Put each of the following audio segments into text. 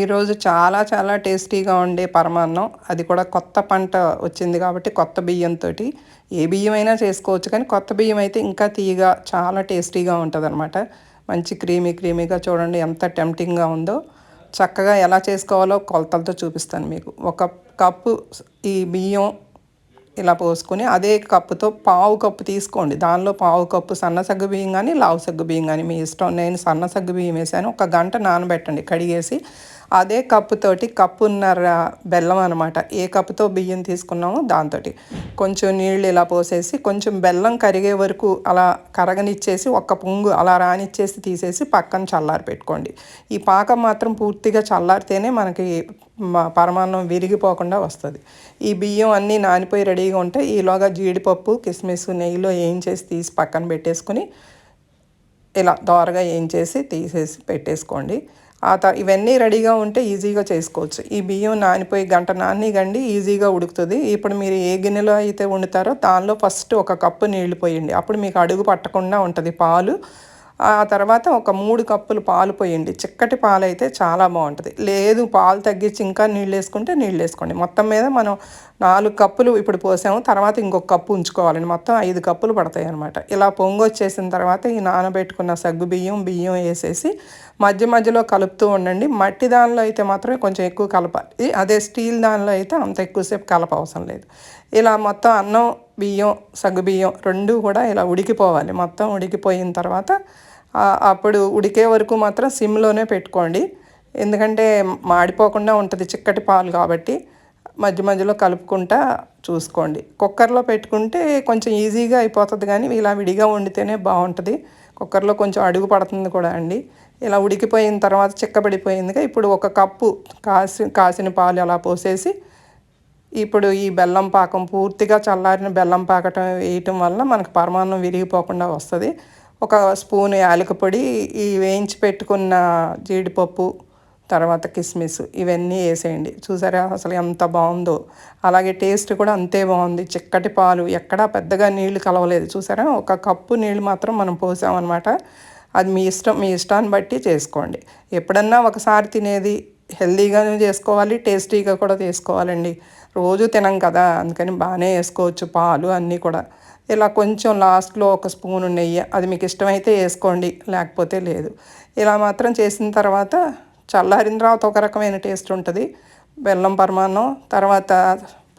ఈరోజు చాలా చాలా టేస్టీగా ఉండే పరమాన్నం. అది కూడా కొత్త పంట వచ్చింది కాబట్టి కొత్త బియ్యంతో ఏ బియ్యం అయినా చేసుకోవచ్చు కానీ కొత్త బియ్యం అయితే ఇంకా తీయగా చాలా టేస్టీగా ఉంటుంది అనమాట మంచి క్రీమీ క్రీమీగా చూడండి ఎంత టెంప్టింగ్గా ఉందో. చక్కగా ఎలా చేసుకోవాలో కొలతలతో చూపిస్తాను మీకు. ఒక కప్పు ఈ బియ్యం ఇలా పోసుకొని అదే కప్పుతో పావు కప్పు తీసుకోండి. దానిలో పావు కప్పు సన్న సగ్గు బియ్యం కానీ లావు సగ్గు బియ్యం కానీ మీ ఇష్టం నేను సన్న సగ్గు బియ్యం వేసాను. ఒక గంట నానబెట్టండి. కడిగేసి అదే కప్పుతోటి కప్పున్నర బెల్లం అనమాట ఏ కప్పుతో బియ్యం తీసుకున్నామో దాంతో కొంచెం నీళ్ళు ఇలా పోసేసి కొంచెం బెల్లం కరిగే వరకు అలా కరగనిచ్చేసి ఒక్క పొంగు అలా రానిచ్చేసి తీసేసి పక్కన చల్లారి పెట్టుకోండి. ఈ పాకం మాత్రం పూర్తిగా చల్లారితేనే మనకి పరమాన్నం విరిగిపోకుండా వస్తుంది. ఈ బియ్యం అన్నీ నానిపోయి రెడీగా ఉంటే ఈలోగా జీడిపప్పు కిస్మిస్ నెయ్యిలో ఏం చేసి తీసి పక్కన పెట్టేసుకుని ఇలా దోరగా ఏం చేసి తీసేసి పెట్టేసుకోండి. ఆ త ఇవన్నీ రెడీగా ఉంటే ఈజీగా చేసుకోవచ్చు. ఈ బియ్యం నానిపోయి గంట నాని గండి ఈజీగా ఉడుకుతుంది. ఇప్పుడు మీరు ఏ గిన్నెలో అయితే వండుతారో దానిలో ఫస్ట్ ఒక కప్పు నీళ్ళు పోయండి. అప్పుడు మీకు అడుగు పట్టకుండా ఉంటుంది పాలు. ఆ తర్వాత ఒక మూడు కప్పులు పాలు పోయండి. చిక్కటి పాలు అయితే చాలా బాగుంటుంది. లేదు పాలు తగ్గించి ఇంకా నీళ్ళు వేసుకుంటే నీళ్ళు వేసుకోండి మొత్తం మీద మనం నాలుగు కప్పులు ఇప్పుడు పోసాము. తర్వాత ఇంకొక కప్పు ఉంచుకోవాలండి. మొత్తం ఐదు కప్పులు పడతాయి అనమాట ఇలా పొంగొచ్చేసిన తర్వాత ఈ నానబెట్టుకున్న సగ్గు బియ్యం బియ్యం వేసేసి మధ్య మధ్యలో కలుపుతూ ఉండండి. మట్టి దానిలో అయితే మాత్రమే కొంచెం ఎక్కువ కలపాలి. అదే స్టీల్ దానిలో అయితే అంత ఎక్కువసేపు కలప అవసరం లేదు. ఇలా మొత్తం అన్నం బియ్యం సగ్గు బియ్యం రెండు కూడా ఇలా ఉడికిపోవాలి. మొత్తం ఉడికిపోయిన తర్వాత అప్పుడు ఉడికే వరకు మాత్రం సిమ్లోనే పెట్టుకోండి. ఎందుకంటే మాడిపోకుండా ఉంటుంది చిక్కటి పాలు కాబట్టి మధ్య మధ్యలో కలుపుకుంటా చూసుకోండి. కుక్కర్లో పెట్టుకుంటే కొంచెం ఈజీగా అయిపోతుంది కానీ ఇలా విడిగా వండితేనే బాగుంటుంది. కుక్కర్లో కొంచెం అడుగు పడుతుంది కూడా అండి. ఇలా ఉడికిపోయిన తర్వాత చిక్కబడిపోయిందిగా ఇప్పుడు ఒక కప్పు కాసి కాసిన పాలు అలా పోసేసి ఇప్పుడు ఈ బెల్లం పాకం పూర్తిగా చల్లారిన బెల్లం పాకటం వేయటం వల్ల మనకు పరమాన్నం విరిగిపోకుండా వస్తుంది. ఒక స్పూన్ యాలక పొడి ఈ వేయించి పెట్టుకున్న జీడిపప్పు తర్వాత కిస్మిస్ ఇవన్నీ వేసేయండి. చూసారా అసలు ఎంత బాగుందో. అలాగే టేస్ట్ కూడా అంతే బాగుంది. చిక్కటి పాలు ఎక్కడా పెద్దగా నీళ్ళు కలవలేదు. చూసారా? ఒక కప్పు నీళ్ళు మాత్రం మనం పోసామన్నమాట. అది మీ ఇష్టం మీ ఇష్టాన్ని బట్టి చేసుకోండి. ఎప్పుడన్నా ఒకసారి తినేది హెల్దీగానే చేసుకోవాలి టేస్టీగా కూడా చేసుకోవాలండి. రోజు తినం కదా అందుకని బాగానే వేసుకోవచ్చు పాలు అన్నీ కూడా. ఇలా కొంచెం లాస్ట్లో ఒక స్పూన్ నెయ్యి అది మీకు ఇష్టమైతే వేసుకోండి లేకపోతే లేదు. ఇలా మాత్రం చేసిన తర్వాత చల్లారిన తర్వాత ఒక రకమైన టేస్ట్ ఉంటుంది. బెల్లం పరమాన్నం తర్వాత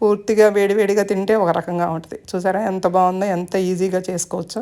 పూర్తిగా వేడివేడిగా తింటే ఒక రకంగా ఉంటుంది. చూసారా ఎంత బాగుందో ఎంత ఈజీగా చేసుకోవచ్చో.